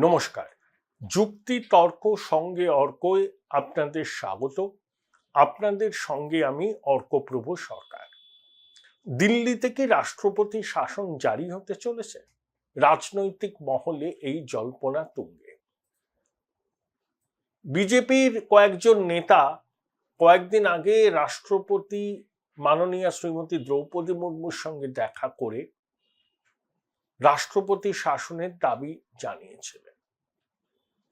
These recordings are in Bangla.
নমস্কার। যুক্তি, তর্ক, সঙ্গে অর্কয় আপনাদের স্বাগত। আপনাদের সঙ্গে আমি অর্কপ্রভ সরকার। দিল্লি থেকে রাষ্ট্রপতি শাসন জারি হতে চলেছে। রাজনৈতিক মহলে এই জল্পনা তুঙ্গে। বিজেপির কয়েকজন নেতা কয়েকদিন আগে রাষ্ট্রপতি মাননীয়া শ্রীমতী দ্রৌপদী মুর্মুর সঙ্গে দেখা করে রাষ্ট্রপতি শাসনের দাবি জানিয়েছিলেন।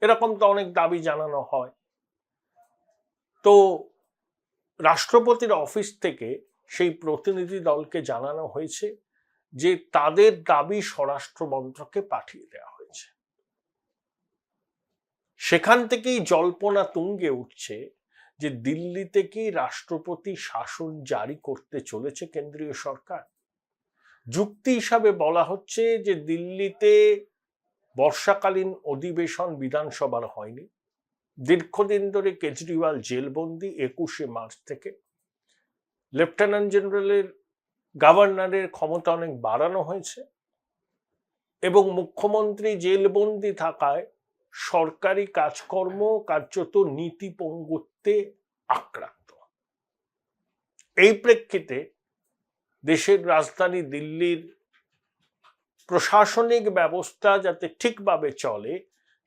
এরকম তো অনেক দাবি জানানো হয়। তো রাষ্ট্রপতির অফিস থেকে সেই প্রতিনিধি দলকে জানানো হয়েছে যে তাদের দাবি স্বরাষ্ট্র মন্ত্রকে পাঠিয়ে দেওয়া হয়েছে। সেখান থেকেই জল্পনা তুঙ্গে উঠছে যে দিল্লি থেকেই রাষ্ট্রপতি শাসন জারি করতে চলেছে কেন্দ্রীয় সরকার? যুক্তি হিসাবে বলা হচ্ছে যে দিল্লিতে বর্ষাকালীন অধিবেশন বিধানসভার হয়নি। দীর্ঘদিন ধরে কেজরিওয়াল জেলবন্দি একুশে মার্চ থেকে। লেফটেন্যান্ট জেনারেলের গভর্নরের ক্ষমতা অনেক বাড়ানো হয়েছে এবং মুখ্যমন্ত্রী জেলবন্দি থাকায় সরকারি কাজকর্ম কার্যত নীতি পঙ্গুত্বে আক্রান্ত। এই প্রেক্ষিতে দেশের রাজধানী দিল্লির প্রশাসনিক ব্যবস্থা যাতে ঠিকভাবে চলে,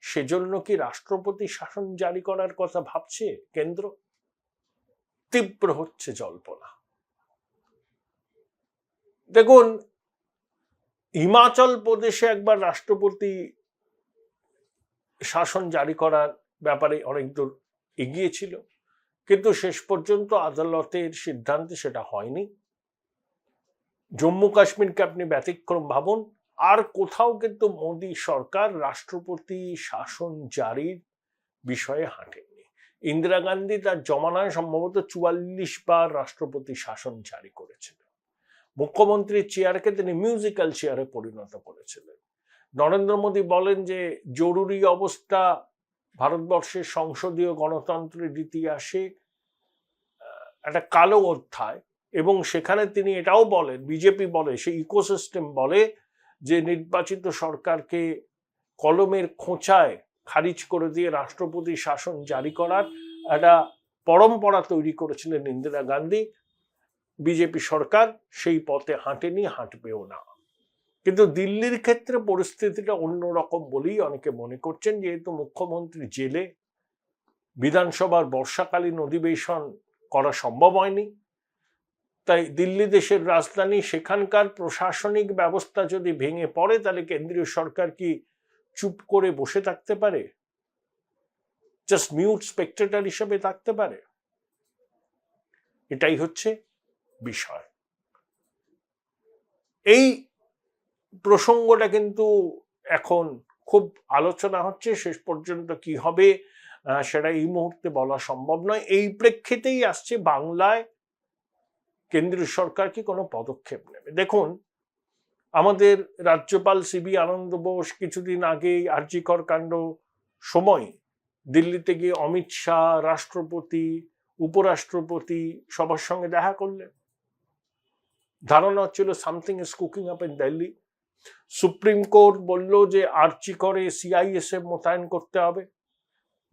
সেজন্য কি রাষ্ট্রপতি শাসন জারি করার কথা ভাবছে কেন্দ্র? তীব্র হচ্ছে জল্পনা। দেখুন, হিমাচল প্রদেশে একবার রাষ্ট্রপতি শাসন জারি করার ব্যাপারে অনেক দূর এগিয়েছিল, কিন্তু শেষ পর্যন্ত আদালতের সিদ্ধান্তে সেটা হয়নি। জম্মু কাশ্মীরকে আপনি ব্যতিক্রম ভাবুন। আর কোথাও কিন্তু মোদী সরকার রাষ্ট্রপতি শাসন জারির বিষয়ে হাঁটেননি। ইন্দিরা গান্ধী তার জমানায় সম্ভবত চুয়াল্লিশ বার রাষ্ট্রপতি শাসন জারি করেছিলেন। মুখ্যমন্ত্রীর চেয়ারকে তিনি মিউজিক্যাল চেয়ারে পরিণত করেছিলেন। নরেন্দ্র মোদী বলেন যে, জরুরি অবস্থা ভারতবর্ষের সংসদীয় গণতন্ত্রের ইতিহাসে একটা কালো অধ্যায়। এবং সেখানে তিনি এটাও বলেন, বিজেপি বলে সেই ইকোসিস্টেম বলে যে নির্বাচিত সরকারকে কলমের খোঁচায় খারিজ করে দিয়ে রাষ্ট্রপতি শাসন জারি করার একটা পরম্পরা তৈরি করেছিলেন ইন্দিরা গান্ধী। বিজেপি সরকার সেই পথে হাঁটেনি, হাঁটবেও না। কিন্তু দিল্লির ক্ষেত্রে পরিস্থিতিটা অন্যরকম বলেই অনেকে মনে করছেন, যেহেতু মুখ্যমন্ত্রী জেলে বিধানসভার বর্ষাকালীন অধিবেশন করা সম্ভব হয়নি। তাই দিল্লি দেশের রাজধানী, সেখানকার প্রশাসনিক ব্যবস্থা যদি ভেঙে পড়ে, তাহলে কেন্দ্রীয় সরকার কি চুপ করে বসে থাকতে পারে? জাস্ট মিউট স্পেক্টেটার হিসেবে থাকতে পারে? এটাই হচ্ছে বিষয়। এই প্রসঙ্গটা কিন্তু এখন খুব আলোচনা হচ্ছে, শেষ পর্যন্ত কি হবে সেটা এই মুহূর্তে বলা সম্ভব নয়। এই প্রেক্ষিতেই আসছে বাংলায় কেন্দ্রীয় সরকার কি কোনো পদক্ষেপ নেবে? দেখুন, আমাদের রাজ্যপাল সিবি আনন্দ বোস কিছুদিন আগে আর্যিকর কাণ্ড সময় দিল্লিতে গিয়ে অমিত শাহ, রাষ্ট্রপতি, উপরাষ্ট্রপতি সবার সঙ্গে দেখা করলেন। ধারণা হচ্ছিল something is cooking up in Delhi. Supreme court বলল যে আর্চি করে সিআইএসএফ মোতায়েন করতে হবে।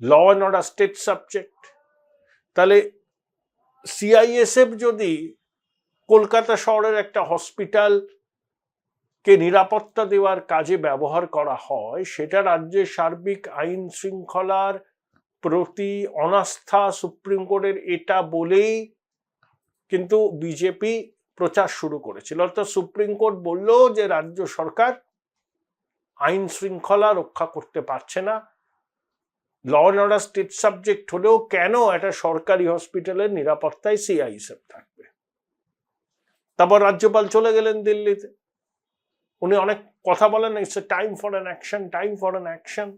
Law and order state subject. তাহলে সিআইএসএফ যদি কলকাতা শহরের একটা হসপিটাল কে নিরাপত্তা দেওয়ার কাজে ব্যবহার করা হয়, সেটা রাজ্যের সার্বিক আইন শৃঙ্খলার প্রতি অনাস্থা সুপ্রিম কোর্টের এটা বলেই কিন্তু বিজেপি প্রচার শুরু করেছিল। অর্থাৎ সুপ্রিম কোর্ট বলল যে, রাজ্য সরকার আইন শৃঙ্খলা রক্ষা করতে পারছে না। Law and order state subject হলেও কেন একটা সরকারি হসপিটালের নিরাপত্তায় সিআইএসএফ থাকবে তারপর রাজ্যপাল চলে গেলেন দিল্লিতে। উনি অনেক কথা বলেন it's a time for an action time for an action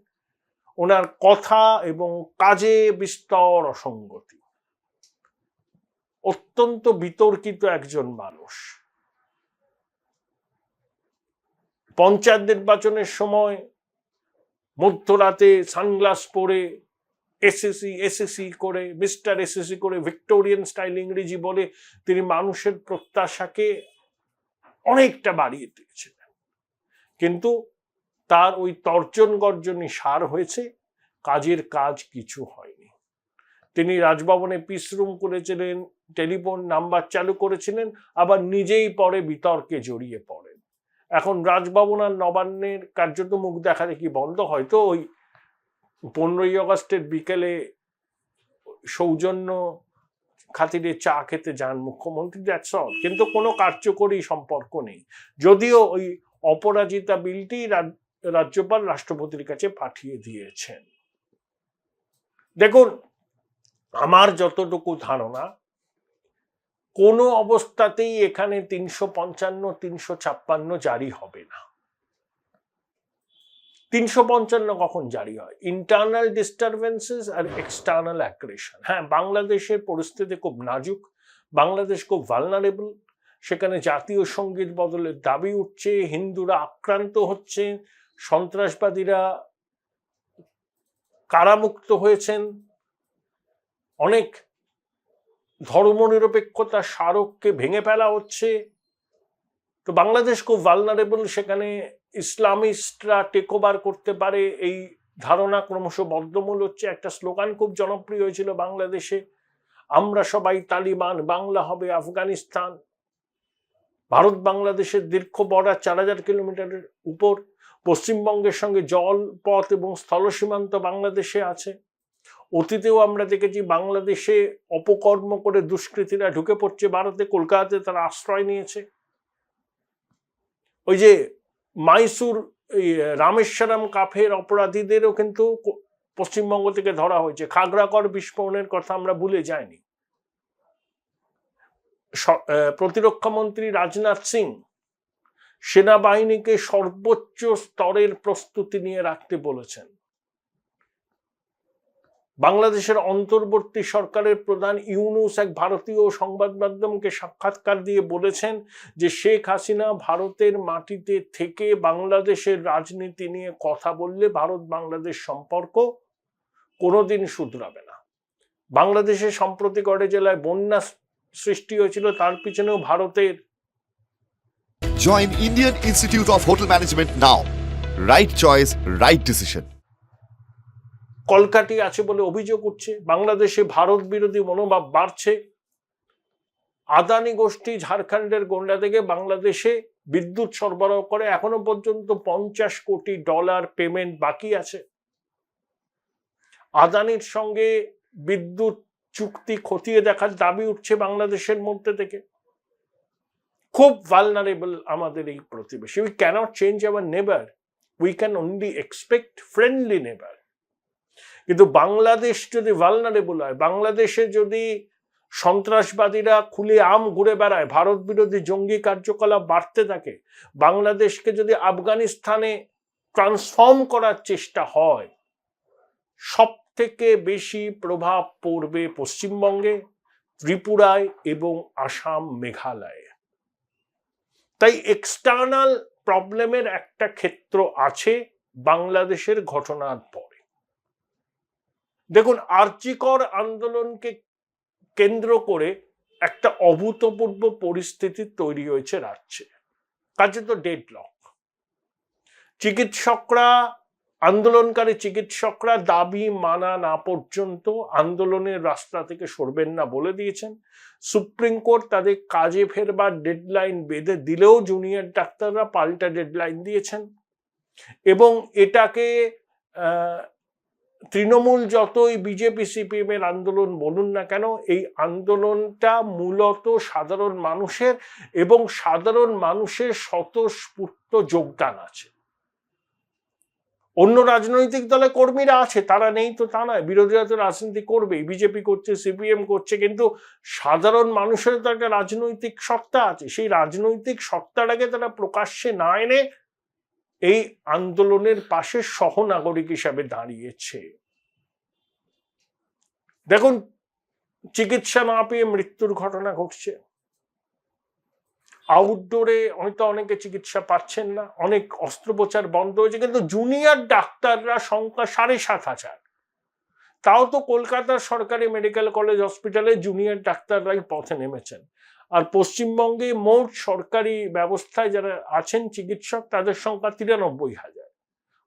ওনার কথা এবং কাজে বিস্তর অসঙ্গতি। অত্যন্ত বিতর্কিত একজন মানুষ। পঞ্চায়েত নির্বাচনের সময় মধ্যরাতে সানগ্লাস পরে এসএসসি এসএসসি করে, মিস্টার এসএসসি করে, ভিক্টোরিয়ান স্টাইল ইংরেজি বলে তিনি মানুষের প্রত্যাশাকে অনেকটা বাড়িয়ে দিয়েছিলেন কিন্তু তার ওই তর্জন গর্জনই সার হয়েছে, কাজের কাজ কিছু হয়নি। তিনি রাজভবনে পিস রুম করেছিলেন, টেলিফোন নাম্বার চালু করেছিলেন, আবার নিজেই পরে বিতর্কে জড়িয়ে পড়েন। এখন রাজভবন আর নবান্নের কার্যত মুখ দেখা দেখি বন্ধ, হয়তো ওই পনেরোই আগস্টের বিকেলে সৌজন্য খাতিরে চা খেতে যান মুখ্যমন্ত্রী দ্যাটস অল কিন্তু কোনো কার্যকরী সম্পর্ক নেই। যদিও ওই অপরাজিতা বিলটি রাজ- রাজ্যপাল রাষ্ট্রপতির কাছে পাঠিয়ে দিয়েছেন। দেখুন, আমার যতটুকু ধারণা, কোনো অবস্থাতেই এখানে তিনশো পঞ্চান্ন, তিনশো ছাপ্পান্ন জারি হবে না। তিনশো পঞ্চান্ন কখন জারি হয়? ইন্টারনাল ডিস্টারবেন্সেস আর এক্সটার্নাল অ্যাগ্রেশন হ্যাঁ বাংলাদেশের পরিস্থিতি খুব নাজুক, বাংলাদেশ খুব ভালনারেবল সেখানে জাতীয় সংগীত বদলের দাবি উঠছে, হিন্দুরা আক্রান্ত হচ্ছে, সন্ত্রাসবাদীরা কারামুক্ত হয়েছেন, অনেক ধর্মনিরপেক্ষতা স্মারককে ভেঙে ফেলা হচ্ছে। তো বাংলাদেশ খুব ভালনারেবল সেখানে ইসলামিস্টরা টেক ওভার করতে পারে, এই ধারণা ক্রমশ বদ্ধমূল হচ্ছে। একটা স্লোগান খুব জনপ্রিয় হয়েছিল বাংলাদেশে, আমরা সবাই তালিবান, বাংলা হবে আফগানিস্তান। ভারত বাংলাদেশের দীর্ঘ বর্ডার চার হাজার কিলোমিটারের উপর, পশ্চিমবঙ্গের সঙ্গে জল পথ এবং স্থল সীমান্ত বাংলাদেশে আছে। অতীতেও আমরা দেখেছি বাংলাদেশে অপকর্ম করে দুষ্কৃতীরা ঢুকে পড়ছে ভারতে, কলকাতাতে তারা আশ্রয় নিয়েছে। ওই যে মাইসুর রামেশ্বরম কাফের অপরাধীদেরও কিন্তু পশ্চিমবঙ্গ থেকে ধরা হয়েছে। খাগড়াকর, বিস্ফোরণের কথা আমরা ভুলে যাইনি। প্রতিরক্ষা মন্ত্রী রাজনাথ সিং সেনাবাহিনীকে সর্বোচ্চ স্তরের প্রস্তুতি নিয়ে রাখতে বলেছেন। বাংলাদেশের অন্তর্বর্তী সরকারের প্রধান ইউনুস এক ভারতীয় সংবাদ মাধ্যমকে সাক্ষাৎকার দিয়ে বলেছেন যে শেখ হাসিনা ভারতের মাটিতে থেকে বাংলাদেশের রাজনীতি নিয়ে কথা বললে ভারত বাংলাদেশ সম্পর্ক কোনোদিন শুধরাবে না বাংলাদেশে সম্প্রতি গড়ে জেলায় বন্যা সৃষ্টি হয়েছিল, তার পিছনেও ভারতের Join Indian institute of hotel management now right choice right decision. কলকাটি আছে বলে অভিযোগ উঠছে, বাংলাদেশে ভারত বিরোধী মনোভাব বাড়ছে। আদানি গোষ্ঠী ঝাড়খণ্ডের গোন্ডা থেকে বাংলাদেশে বিদ্যুৎ সরবরাহ করে, এখনও পর্যন্ত পঞ্চাশ কোটি ডলার পেমেন্ট বাকি আছে। আদানির সঙ্গে বিদ্যুৎ চুক্তি খতিয়ে দেখার দাবি উঠছে বাংলাদেশের মধ্যে থেকে। খুব ভালনারেবল আমাদের এই প্রতিবেশী। We can't change our neighbour we can only expect friendly neighbour কিন্তু বাংলাদেশ যদি ভালনারেবল হয়, বাংলাদেশে যদি সন্ত্রাসবাদীরা খুলে আম ঘুরে বেড়ায়, ভারত বিরোধী জঙ্গি কার্যকলাপ বাড়তে থাকে, বাংলাদেশকে যদি আফগানিস্তানে ট্রান্সফর্ম করার চেষ্টা হয় সব থেকে বেশি প্রভাব পড়বে পশ্চিমবঙ্গে, ত্রিপুরায় এবং আসাম মেঘালয়ে। তাই এক্সটার্নাল প্রবলেমের একটা ক্ষেত্র আছে বাংলাদেশের ঘটনার পরে। দেখুন, আর্চিকর আন্দোলনকে কেন্দ্র করে একটা অভূতপূর্ব পরিস্থিতি তৈরি হয়েছে রাজ্যে। কাজে তো ডেডলক চিকিৎসকরা, আন্দোলনকারী চিকিৎসকরা দাবি মানা না পর্যন্ত আন্দোলনের রাস্তা থেকে সরবেন না বলে দিয়েছেন। সুপ্রিম কোর্ট তাদের কাজে ফেরবার ডেডলাইন বেঁধে দিলেও জুনিয়র ডাক্তাররা পাল্টা ডেডলাইন দিয়েছেন। এবং এটাকে তৃণমূল যতই বিজেপি সিপিএম এর আন্দোলন বলুন না কেন, এই আন্দোলনটা মূলত সাধারণ মানুষের এবং সাধারণ মানুষের স্বতঃস্ফূর্ত যোগদান আছে। অন্য রাজনৈতিক দলে কর্মীরা আছে, তারা নেই তো তা নয়। বিরোধীরা তো রাজনীতি করবে বিজেপি করছে সিপিএম করছে, কিন্তু সাধারণ মানুষের তো একটা রাজনৈতিক সত্তা আছে। সেই রাজনৈতিক সত্তাটাকে তারা প্রকাশ্যে না এনে এই আন্দোলনের পাশে সহনাগরিক হিসাবে দাঁড়িয়েছে। দেখুন, চিকিৎসা না পেয়ে মৃত্যুর ঘটনা ঘটছে। আউটডোরে হয়তো অনেকে চিকিৎসা পাচ্ছেন না, অনেক অস্ত্রোপচার বন্ধ হয়েছে, কিন্তু জুনিয়র ডাক্তাররা সংখ্যা সাড়ে সাত হাজার। তাও তো কলকাতার সরকারি মেডিকেল কলেজ হসপিটালে জুনিয়র ডাক্তাররাই পথে নেমেছেন। আর পশ্চিমবঙ্গে মোট সরকারি ব্যবস্থায় যারা আছেন চিকিৎসক, তাদের সংখ্যা তিরানব্বই হাজার।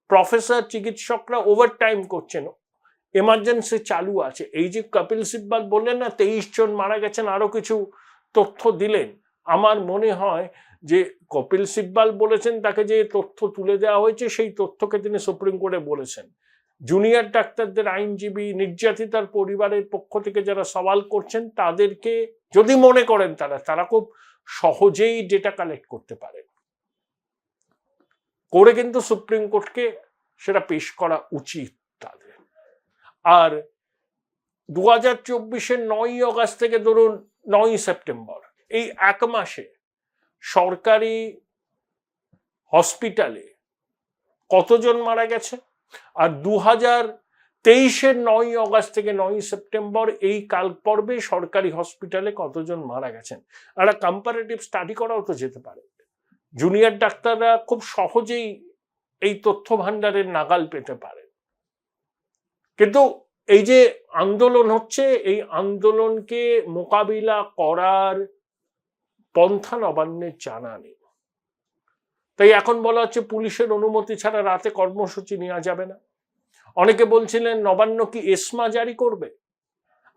প্রফেসর, চিকিৎসকরা ওভার টাইম করছেন। এমার্জেন্সি চালু আছে। এই যে কপিল সিব্বাল বললেন না, তেইশ জন মারা গেছেন, আরও কিছু তথ্য দিলেন। আমার মনে হয় যে কপিল সিব্বাল বলেছেন, তাকে যে তথ্য তুলে দেওয়া হয়েছে, সেই তথ্যকে তিনি সুপ্রিম কোর্টে বলেছেন। জুনিয়র ডাক্তারদের আইনজীবী, নির্যাতিতার পরিবারের পক্ষ থেকে যারা সওয়াল করছেন, তাদেরকে যদি মনে করেন তারা তারা খুব সহজেই ডেটা কালেক্ট করতে পারেন করে কিন্তু সুপ্রিম কোর্টকে সেটা পেশ করা উচিত তাদের। আর দু হাজার চব্বিশের নয়ই অগাস্ট থেকে ধরুন নয়ই সেপ্টেম্বর, এই এক মাসে সরকারি হসপিটালে কতজন মারা গেছে? আর দু হাজার তেইশের নয়ই অগাস্ট থেকে নয়ই সেপ্টেম্বর এই কাল পর্বে সরকারি হসপিটালে কতজন মারা গেছেন? একটা কম্পারেটিভ স্টাডি করাও তো যেতে পারে। জুনিয়র ডাক্তাররা খুব সহজেই এই তথ্য ভাণ্ডারের নাগাল পেতে পারে কিন্তু এই যে আন্দোলন হচ্ছে, এই আন্দোলনকে মোকাবিলা করার পন্থা নবান্নের জানা নেই। তাই এখন বলা হচ্ছে পুলিশের অনুমতি ছাড়া রাতে কর্মসূচি নেওয়া যাবে না। অনেকে বলছিলেন, নবান্ন কি এসমা জারি করবে?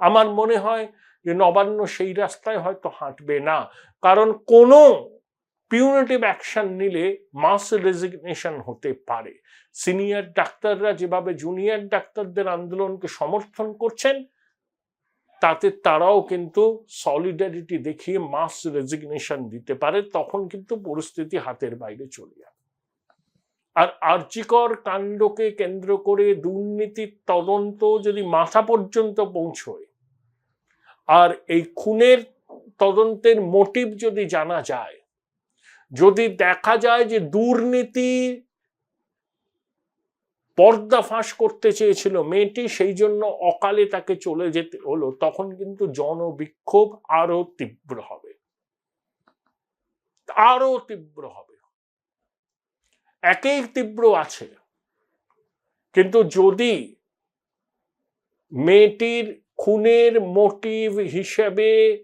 আমার মনে হয় যে নবান্ন সেই রাস্তায় হয়তো হাঁটবে না। কারণ কোনো পিউনিটিভ অ্যাকশন নিলে মাস রেজিগনেশন হতে পারে। সিনিয়র ডাক্তাররা যেভাবে জুনিয়র ডাক্তারদের আন্দোলনকে সমর্থন করছেন, তাতে তারাও কিন্তু সলিডারিটি দেখিয়ে মাস রেজিগনেশন দিতে পারে, তখন কিন্তু পরিস্থিতি হাতের বাইরে চলে যাবে। আর আর্চিকর কাণ্ডকে কেন্দ্র করে দুর্নীতির তদন্ত যদি মাথা পর্যন্ত পৌঁছয়, আর এই খুনের তদন্তের মোটিভ যদি জানা যায়, যদি দেখা যায় যে দুর্নীতি পর্দা ফাঁস করতে চেয়েছিল মেয়েটি, সেই জন্য অকালে তাকে চলে যেতে হলো, তখন কিন্তু জনবিক্ষোভ আরও তীব্র হবে। আরও তীব্র হবে। একেই তীব্র আছে। কিন্তু যদি মেয়েটির খুনের মোটিভ হিসেবে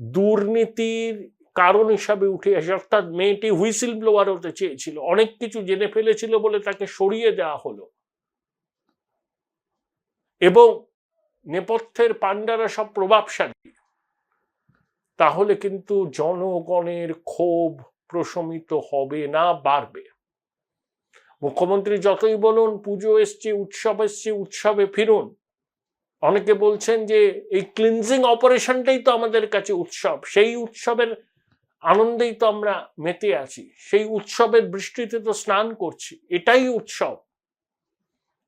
দুর্নীতির কারণ হিসাবে উঠে আসে, অর্থাৎ মেয়েটি হুইসিল ব্লোয়ার হতে চেয়েছিল, অনেক কিছু জেনে ফেলেছিল বলে তাকে সরিয়ে দেওয়া হলো। এবং নেপথ্যের পাণ্ডারা সব প্রভাবশালী। তাহলে কিন্তু জনগণের ক্ষোভ প্রশমিত হবে না, বাড়বে। মুখ্যমন্ত্রী যতই বলুন, পুজো এসছে, উৎসব এসছে, উৎসবে ফিরুন। অনেকে বলছেন যে এই ক্লিনজিং অপারেশনটাই তো আমাদের কাছে উৎসব। সেই উৎসবের আনন্দেই তো আমরা মেতে আছি। সেই উৎসবের বৃষ্টিতে তো স্নান করছি। এটাই উৎসব।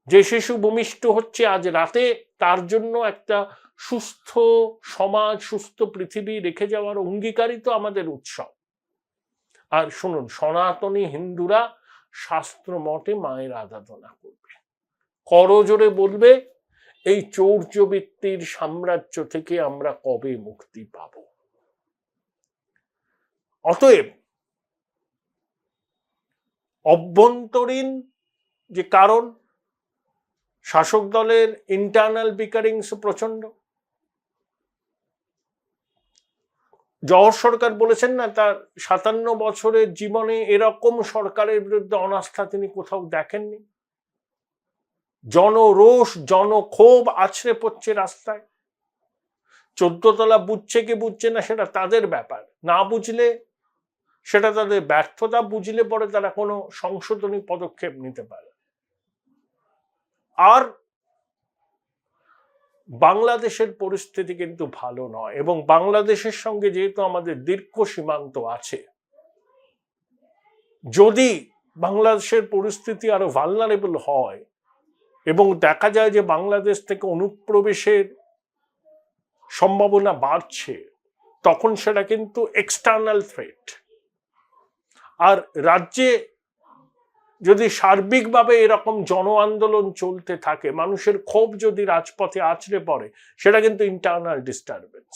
যে শিশু ভূমিষ্ঠ হচ্ছে আজ রাতে, তার জন্য একটা সুস্থ সমাজ, সুস্থ পৃথিবী রেখে যাওয়ার অঙ্গীকারই তো আমাদের উৎসব। আর শুনুন, সনাতনী হিন্দুরা শাস্ত্র মতে মায়ের আরাধনা করবে। করজোরে বলবে, এই চৌর্যবৃত্তির সাম্রাজ্য থেকে আমরা কবে মুক্তি পাব? অতএব অভ্যন্তরীণ যে কারণ, শাসক দলের ইন্টারনাল বিকারিংস প্রচণ্ড জহর সরকার বলেছেন না, তার সাতান্ন বছরের জীবনে এরকম সরকারের বিরুদ্ধে অনাস্থা তিনি কোথাও দেখেননি। জনরোষ, জনক্ষোভ আছড়ে পড়ছে রাস্তায়। চোদ্দতলা বুঝছে কি বুঝছে না সেটা তাদের ব্যাপার। না বুঝলে সেটা তাদের ব্যর্থতা, বুঝলে পরে তারা কোনো সংশোধনী পদক্ষেপ নিতে পারে। আর বাংলাদেশের পরিস্থিতি কিন্তু ভালো নয় এবং বাংলাদেশের সঙ্গে যেহেতু আমাদের দীর্ঘ সীমান্ত আছে, যদি বাংলাদেশের পরিস্থিতি আরও ভালনারেবল হয় এবং দেখা যায় যে বাংলাদেশ থেকে অনুপ্রবেশের সম্ভাবনা বাড়ছে, তখন সেটা কিন্তু এক্সটার্নাল থ্রেট আর রাজ্যে যদি সার্বিকভাবে এরকম জন আন্দোলন চলতে থাকে, মানুষের ক্ষোভ যদি রাজপথে আছড়ে পড়ে, সেটা কিন্তু ইন্টারনাল ডিস্টারবেন্স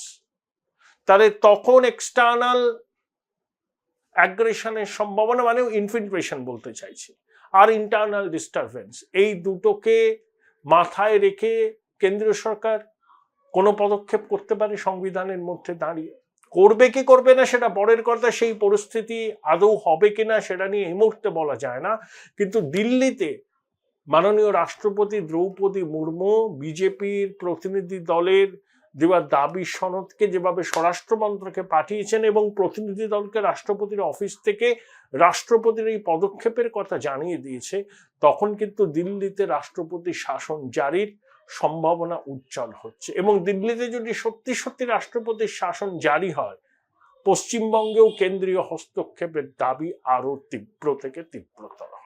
তাহলে তখন এক্সটার্নাল অ্যাগ্রেশনের সম্ভাবনা মানে ইনফিল্ট্রেশন বলতে চাইছি, আর ইন্টারনাল ডিস্টারবেন্স এই দুটোকে মাথায় রেখে কেন্দ্রীয় সরকার কোনো পদক্ষেপ করতে পারে সংবিধানের মধ্যে দাঁড়িয়ে? করবে কি করবে না সেটা পরের কথা, সেই পরিস্থিতি আদৌ হবে কিনা সেটা নিয়ে এই মুহূর্তে বলা যায় না। কিন্তু দিল্লিতে মাননীয় রাষ্ট্রপতি দ্রৌপদী মুর্মু, বিজেপির প্রতিনিধি দলের দেওয়া দাবি সনদকে যেভাবে স্বরাষ্ট্র মন্ত্রকে পাঠিয়েছেন এবং প্রতিনিধি দলকে রাষ্ট্রপতির অফিস থেকে রাষ্ট্রপতির এই পদক্ষেপের কথা জানিয়ে দিয়েছে, তখন কিন্তু দিল্লিতে রাষ্ট্রপতি শাসন জারির সম্ভাবনা উজ্জ্বল হচ্ছে। এবং দিল্লিতে যদি সত্যি সত্যি রাষ্ট্রপতির শাসন জারি হয়, পশ্চিমবঙ্গেও কেন্দ্রীয় হস্তক্ষেপের দাবি আরও তীব্র থেকে তীব্রতর।